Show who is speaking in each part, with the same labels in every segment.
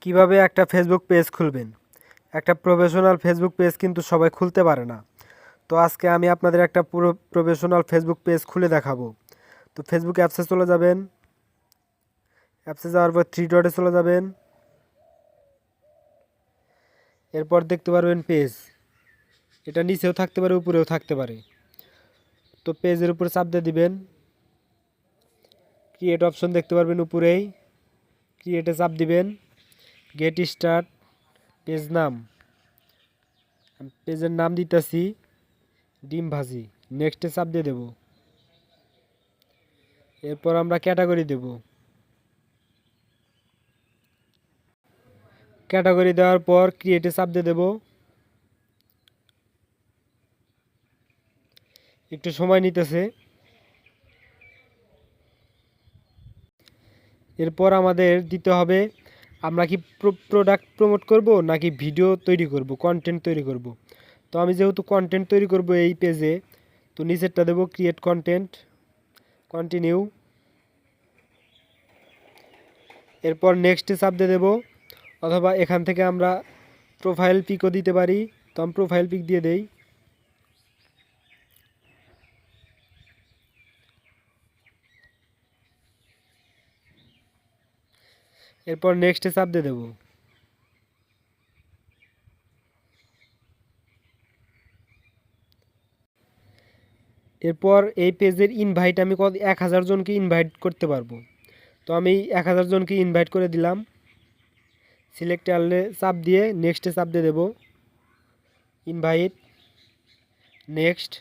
Speaker 1: কীভাবে একটা Facebook page খুলবেন? একটা প্রফেশনাল ফেসবুক পেজ কিন্তু সবাই খুলতে পারে না। তো আজকে আমি আপনাদের একটা পুরো প্রফেশনাল ফেসবুক পেজ খুলে দেখাবো। তো ফেসবুক অ্যাপসে চলে যাবেন। অ্যাপসে যাওয়ার পর থ্রি ডটে চলে যাবেন। এরপর দেখতে পারবেন পেজ এটা নিচেও থাকতে পারে, উপরেও থাকতে পারে। তো পেজের উপরে চাপ দিয়ে দিবেন। ক্রিয়েট অপশন দেখতে পারবেন উপরেই। ক্রিয়েটে চাপ দিবেন। গেট স্টার্ট পেজ নাম। পেজের নাম দিতেছি, ডিম ভাজি। নেক্সটে চাপ দিয়ে দেব। এরপর আমরা ক্যাটাগরি দেব। ক্যাটাগরি দেওয়ার পর ক্রিয়েটে চাপ দিয়ে দেব। একটু সময় নিতেছে। এরপর আমাদের দিতে হবে আমরা কি প্রোডাক্ট প্রমোট করব নাকি ভিডিও তৈরি করব কন্টেন্ট তৈরি করব? তো আমি যেহেতু কন্টেন্ট তৈরি করব এই পেজে তো নিচেরটা দেবো ক্রিয়েট কন্টেন্ট কন্টিনিউ এরপর নেক্সটে চাপ দিয়ে দেবো, অথবা এখান থেকে আমরা প্রোফাইল পিকও দিতে পারি। তো আমি প্রোফাইল পিক দিয়ে দেই। এরপর নেক্সটে চাপ দিয়ে দেবো। এরপর এই পেজের ইনভাইট আমি কত এক হাজার জনকে ইনভাইট করতে পারব। তো আমি এক হাজার জনকে ইনভাইট করে দিলাম। সিলেক্ট আলে চাপ দিয়ে নেক্সটে চাপ দিয়ে দেবো। Invite next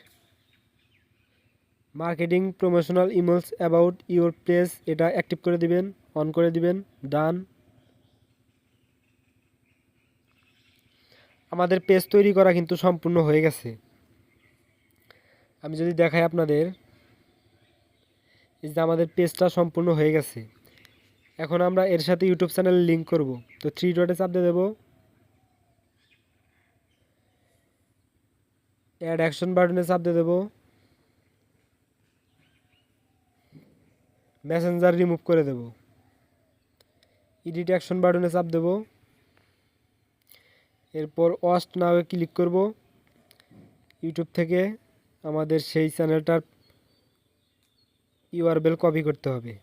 Speaker 1: marketing promotional emails about your place এটা অ্যাক্টিভ করে দিবেন। অন করে দিবেন, ডান। আমাদের পেজ তৈরি করা কিন্তু সম্পূর্ণ হয়ে গেছে। আমি যদি দেখাই আপনাদের, এই যে আমাদের পেজটা সম্পূর্ণ হয়ে গেছে। এখন আমরা এর সাথে ইউটিউব চ্যানেল লিঙ্ক করব। তো থ্রি ডটে চাপ দিয়ে দেবো। অ্যাড অ্যাকশন বাটনে চাপ দিয়ে দেবো। মেসেঞ্জার রিমুভ করে দেব। এডিট অ্যাকশন বাটনে চাপ দেব। এরপর ওয়াস্ট নাওয়ে ক্লিক করব। ইউটিউব থেকে আমাদের সেই চ্যানেলটার ইউআরবেল কপি করতে হবে।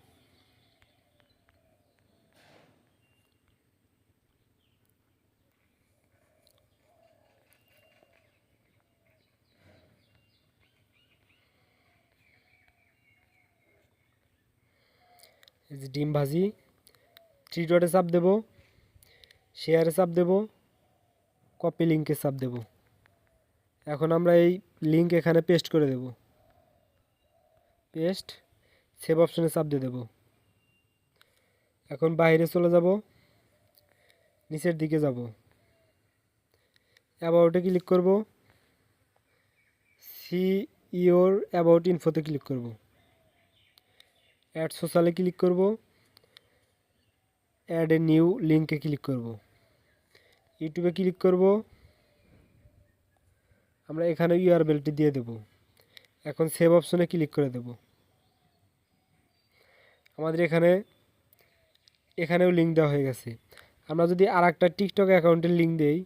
Speaker 1: ডিম ভাজি। থ্রি ডটে চাপ দেবো শেয়ারে চাপ দেবো কপি লিঙ্কে চাপ দেব। এখন আমরা এই লিঙ্ক এখানে পেস্ট করে দেব। পেস্ট সেভ অপশনে চাপ দিয়ে দেব। এখন বাইরে চলে যাব, নিচের দিকে যাব। অ্যাবাউটে ক্লিক করব। সি ইওর অ্যাবাউট ইনফোতে ক্লিক করব। অ্যাড সোশ্যালে ক্লিক করব। অ্যাড এ নিউ লিঙ্কে ক্লিক করব। ইউটিউবে ক্লিক করব। আমরা এখানে ইউআরবেলটি দিয়ে দেব। এখন সেভ অপশনে ক্লিক করে দেব। আমাদের এখানে, এখানেও লিঙ্ক দেওয়া হয়ে গেছে। আমরা যদি আর একটা টিকটক অ্যাকাউন্টের লিঙ্ক দেই,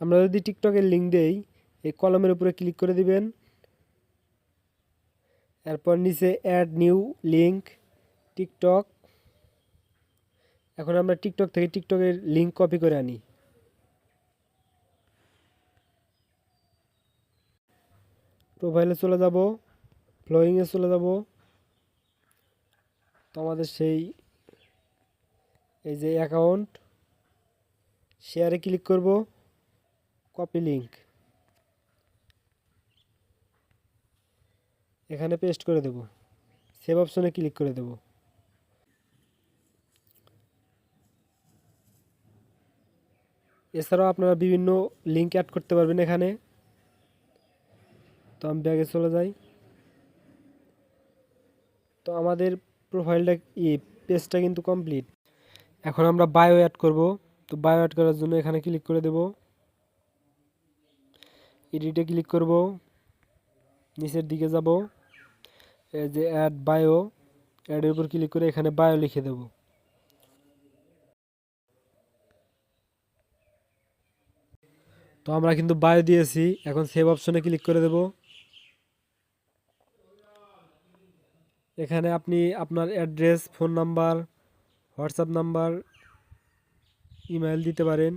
Speaker 1: আমরা যদি টিকটকের লিঙ্ক দেই, এই কলমের উপরে ক্লিক করে দিবেন। এরপর নিচে অ্যাড নিউ লিঙ্ক টিকটক। এখন আমরা টিকটক থেকে টিকটকের লিঙ্ক কপি করে আনি। প্রোফাইলে চলে যাব ফ্লোয়িংয়ে চলে যাব। তো আমাদের সেই, এই যে অ্যাকাউন্ট শেয়ারে ক্লিক করব কপি লিঙ্ক এখানে পেস্ট করে দেব। সেভ অপশনে ক্লিক করে দেব। এছাড়াও আপনারা বিভিন্ন লিঙ্ক অ্যাড করতে পারবেন এখানে। তো আমি ব্যাগে চলে যাই। তো আমাদের প্রোফাইলটা ই পেজটা কিন্তু কমপ্লিট এখন আমরা বায়ো অ্যাড করব। তো বায়ো অ্যাড করার জন্য এখানে ক্লিক করে দেব। এডিটে ক্লিক করব। নিচের দিকে যাব। এই যে অ্যাড বায়ো অ্যাডের উপর ক্লিক করে এখানে বায়ো লিখে দেব। তো আমরা কিন্তু বায়ো দিয়েছি। এখন সেভ অপশনে ক্লিক করে দেব। এখানে আপনি আপনার address phone number WhatsApp number email দিতে পারেন।